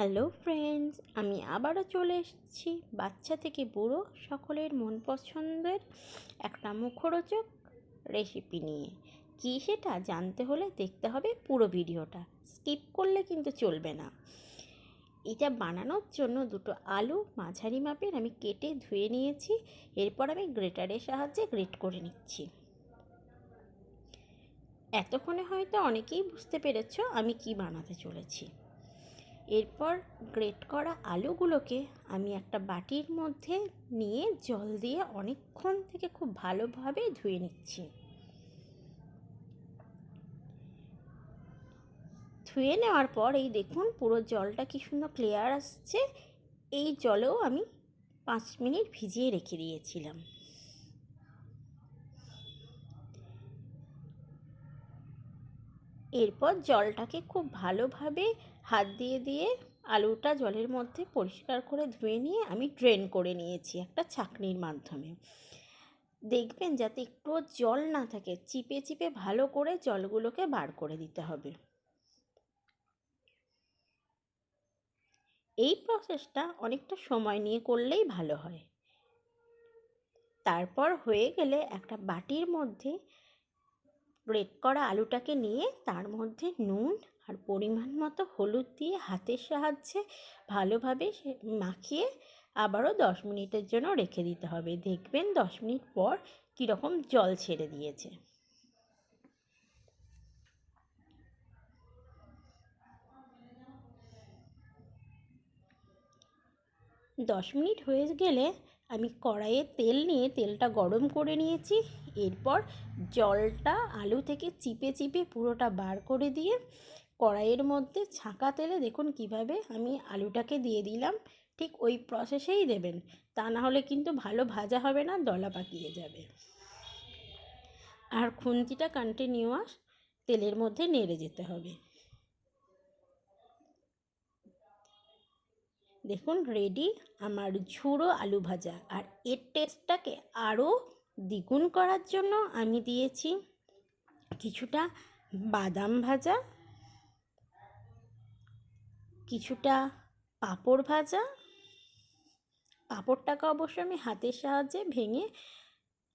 Hello friends, আমি আবারও চলে এসেছি বাচ্চা থেকে বুড়ো সকলের মন পছন্দের একটা মুখরোচক রেসিপি নিয়ে। কী সেটা জানতে হলে দেখতে হবে পুরো ভিডিওটা। স্কিপ করলে কিন্তু চলবে না। এটা বানানোর জন্য দুটো আলু মাঝারি মাপের আমি কেটে ধুয়ে নিয়েছি, এরপর আমি গ্রেটারের সাহায্যে গ্রেট করে নিচ্ছি। এতক্ষণে হয়তো অনেকেই বুঝতে পেরেছ আমি কি বানাতে চলেছি। এরপর গ্রেট করা আলুগুলোকে আমি একটা বাটির মধ্যে নিয়ে জল দিয়ে অনেকক্ষণ থেকে খুব ভালোভাবে ধুয়ে নিচ্ছি। ধুয়ে নেওয়ার পর এই দেখুন পুরো জলটা কি সুন্দর ক্লিয়ার আসছে। এই জলেও আমি পাঁচ মিনিট ভিজিয়ে রেখে দিয়েছিলাম। এরপর জলটাকে খুব ভালোভাবে হাত দিয়ে দিয়ে আলুটা জলের মধ্যে পরিষ্কার করে ধুয়ে নিয়ে আমি ড্রেন করে নিয়েছি একটা ছাঁকনির মাধ্যমে। দেখবেন যাতে একটুও জল না থাকে, চিপে চিপে ভালো করে জলগুলোকে বার করে দিতে হবে। এই প্রসেসটা অনেকটা সময় নিয়ে করলেই ভালো হয়। তারপর হয়ে গেলে একটা বাটির মধ্যে গ্রেট করা আলুটাকে নিয়ে তার মধ্যে নুন আর পরিমাণ মতো হলুদ দিয়ে হাতের সাহায্যে ভালোভাবে মাখিয়ে আবারও দশ মিনিটের জন্য রেখে দিতে হবে। দেখবেন দশ মিনিট পর কীরকম জল ছেড়ে দিয়েছে। দশ মিনিট হয়ে গেলে আমি কড়াইয়ে তেল নিয়ে তেলটা গরম করে নিয়েছি। এরপর জলটা আলু থেকে চিপে চিপে পুরোটা বার করে দিয়ে কড়াইয়ের মধ্যে ছাঁকা তেলে দেখুন কীভাবে আমি আলুটাকে দিয়ে দিলাম। ঠিক ওই প্রসেসেই দেবেন। তা না হলে কিন্তু ভালো ভাজা হবে না, দলা পাকিয়ে যাবে। আর খুন্তিটা কন্টিনিউয়াস তেলের মধ্যে নেড়ে যেতে হবে। দেখুন রেডি আমার ঝুড়ো আলু ভাজা। আর এর টেস্টটাকে আরও দ্বিগুণ করার জন্য আমি দিয়েছি কিছুটা বাদাম ভাজা, কিছুটা পাঁপড় ভাজা। পাঁপড়টাকে অবশ্য আমি হাতের সাহায্যে ভেঙে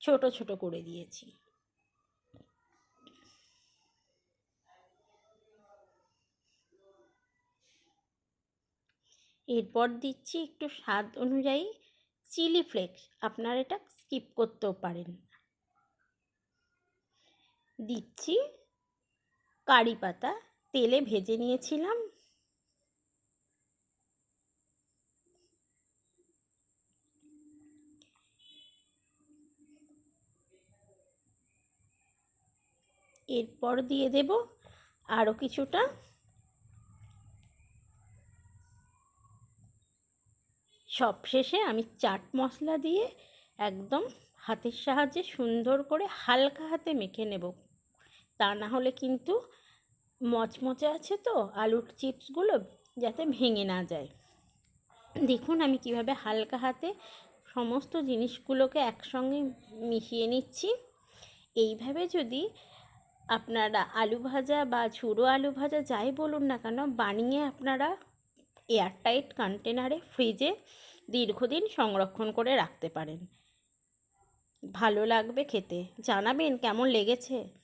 ছোট ছোট করে দিয়েছি। এরপর দিচ্ছি একটু স্বাদ অনুযায়ী চিলি ফ্লেক্স। আপনারা এটা স্কিপ করতেও পারেন। দিচ্ছি কারি পাতা। তেলে ভেজে নিয়েছিলাম। এরপর দিয়ে দেব আরও কিছুটা সব শেষে আমি চাট মশলা দিয়ে একদম হাতের সাহায্যে সুন্দর করে হালকা হাতে মেখে নেব। তা না হলে কিন্তু মচমচে আছে তো আলুর চিপসগুলো যাতে ভেঙে না যায়। দেখুন আমি কীভাবে হালকা হাতে সমস্ত জিনিসগুলোকে একসঙ্গে মিশিয়ে নিচ্ছি। এইভাবে যদি আপনারা আলু ভাজা বা ঝুড়ো আলু ভাজা যাই বলুন না কেন বানিয়ে আপনারা এয়ারটাইট কন্টেনারে ফ্রিজে দীর্ঘদিন সংরক্ষণ করে রাখতে পারেন। ভালো লাগবে খেতে। জানাবেন কেমন লেগেছে?